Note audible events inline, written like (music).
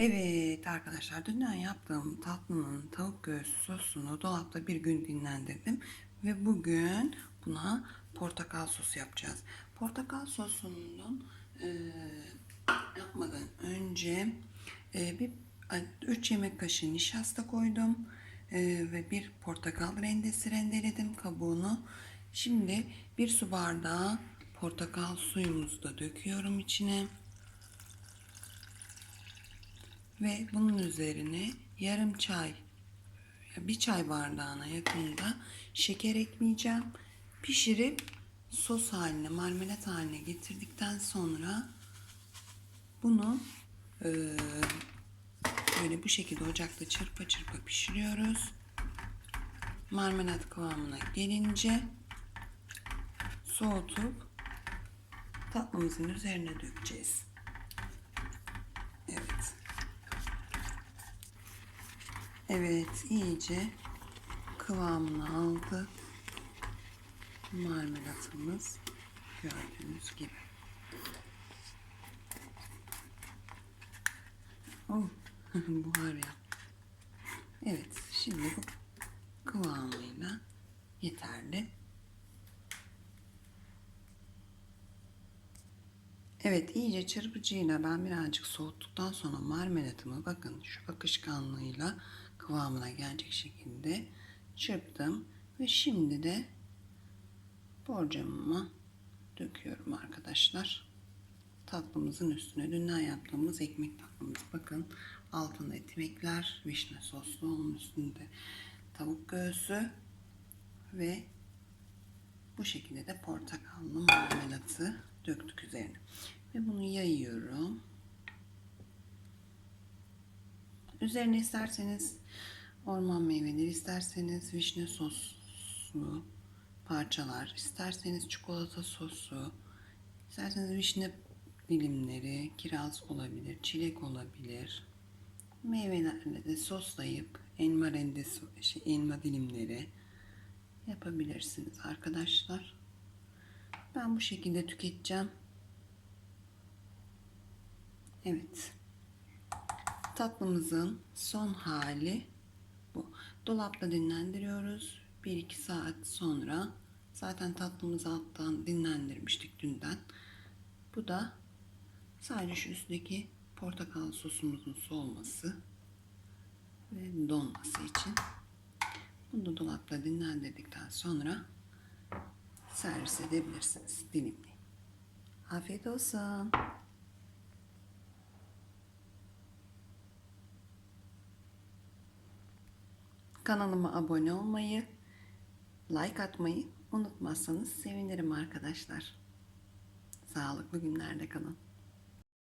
Evet arkadaşlar dünden yaptığım tatlının tavuk göğsü sosunu dolapta bir gün dinlendirdim ve bugün buna portakal sosu yapacağız. Portakal sosunun e, yapmadan önce e, bir 3 yemek kaşığı nişasta koydum e, ve bir portakal rendesi rendeledim kabuğunu. Şimdi bir su bardağı portakal suyumuzu da döküyorum içine. Ve bunun üzerine yarım çay, bir çay bardağına yakında şeker ekleyeceğim. Pişirip sos haline, marmelat haline getirdikten sonra bunu e, böyle bu şekilde ocakta çırpa çırpa pişiriyoruz. Marmelat kıvamına gelince soğutup tatlımızın üzerine dökeceğiz. Evet. Evet, iyice kıvamını aldı. Marmelatımız gördüğünüz gibi. Oh, (laughs) buhar ya. Evet, şimdi bu kıvamıyla yeterli. Evet iyice çırpıcıyla ben birazcık soğuttuktan sonra marmelatımı bakın şu akışkanlığıyla kıvamına gelecek şekilde çırptım ve şimdi de borcamıma döküyorum arkadaşlar. Tatlımızın üstüne dünden yaptığımız ekmek tatlımız bakın altında ekmekler vişne soslu onun üstünde tavuk göğsü ve bu şekilde de portakallı marmelatı döktük üzerine. Ve bunu yayıyorum. Üzerine isterseniz orman meyveleri, isterseniz vişne soslu parçalar, isterseniz çikolata sosu, isterseniz vişne dilimleri, kiraz olabilir, çilek olabilir. Meyvelerle de soslayıp elma rendesi, şey, elma dilimleri yapabilirsiniz arkadaşlar. Ben bu şekilde tüketeceğim. Evet. Tatlımızın son hali bu. Dolapta dinlendiriyoruz. 1-2 saat sonra zaten tatlımızı alttan dinlendirmiştik dünden. Bu da sadece şu üstteki portakal sosumuzun soğuması ve donması için. Bunu da dolapta dinlendirdikten sonra servis edebilirsiniz dilimli. Afiyet olsun. Kanalıma abone olmayı, like atmayı unutmazsanız sevinirim arkadaşlar. Sağlıklı günlerde kalın.